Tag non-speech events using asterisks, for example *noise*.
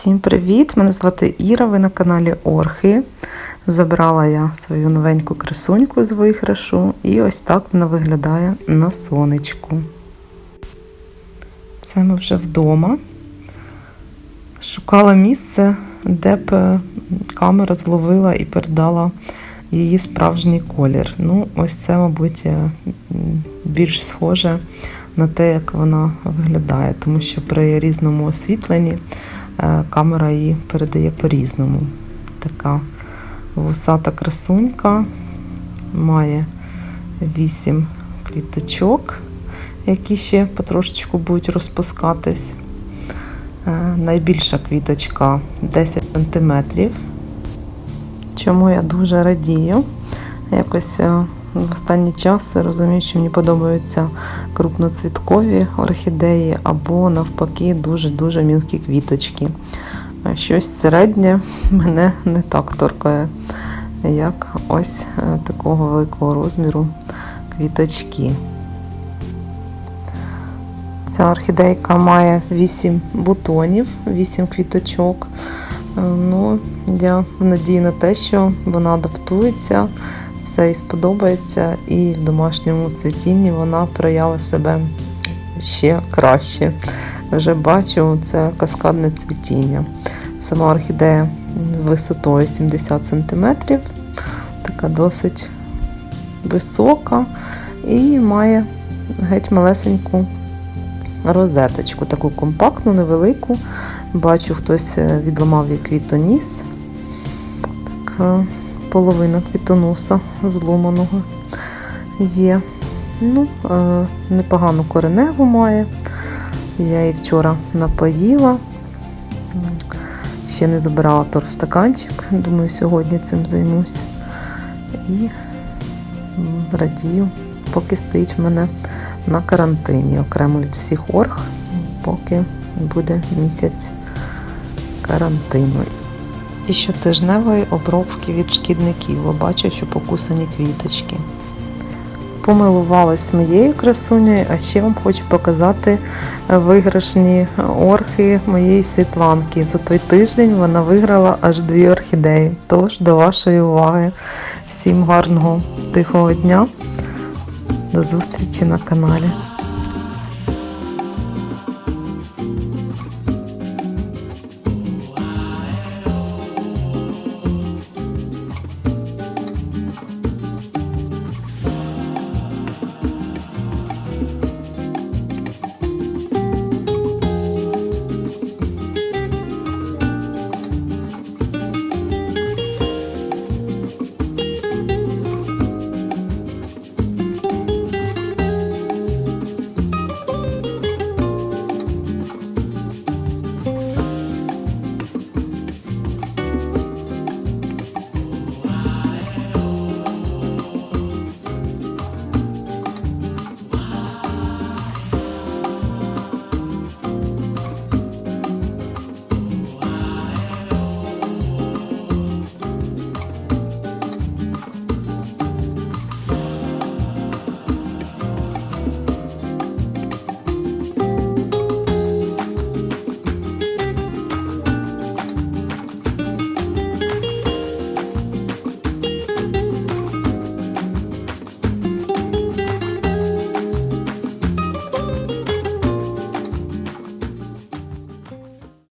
привіт! Мене звати Іра, ви на каналі Орхи. Забрала я свою новеньку красуньку з виграшу, і ось так вона виглядає на сонечку. Це ми вже вдома. Шукала місце, де б камера зловила і передала її справжній колір. Ну, ось це, мабуть, е, більш схоже на те, як вона виглядає, тому що при різному освітленні камера її передає по-різному. Така вусата красунька, має вісім квіточок, які ще потрошечку будуть розпускатись. Е, Найбільша квіточка 10 см. Чому я дуже радію. Якось е, в останній час розумію, що мені подобаються крупноцвіткові орхідеї або навпаки дуже-дуже мілкі квіточки. Щось середнє *laughs* мене не так торкає, як ось е, такого великого розміру квіточки. Ця орхідейка має 8 бутонів, 8 квіточок. Е, Ну, я надію на те, що вона адаптується, все їй сподобається, і в домашньому цвітінні вона проявить себе ще краще. Вже бачу це каскадне цвітіння. Сама орхідея з висотою 70 см, така досить висока і має геть малесеньку розеточку, таку компактну, невелику. Бачу, хтось відламав їй квітоніс. Так, е, половина квітоноса зломаного є. Ну, е, непогану кореневу має. Я її вчора напоїла. Ще не забирала торфстаканчик. Думаю, сьогодні цим займусь. І радію, поки стоїть в мене на карантині, окремо від всіх орг, поки буде місяць карантину. І щотижневої обробки від шкідників, що покусані квіточки. Помилувалась моєю красунею, а ще вам хочу показати виграшні орхи моєї світланки. За той тиждень вона виграла аж дві орхідеї. Тож до вашої уваги. Всім гарного тихого дня. До зустрічі на каналі.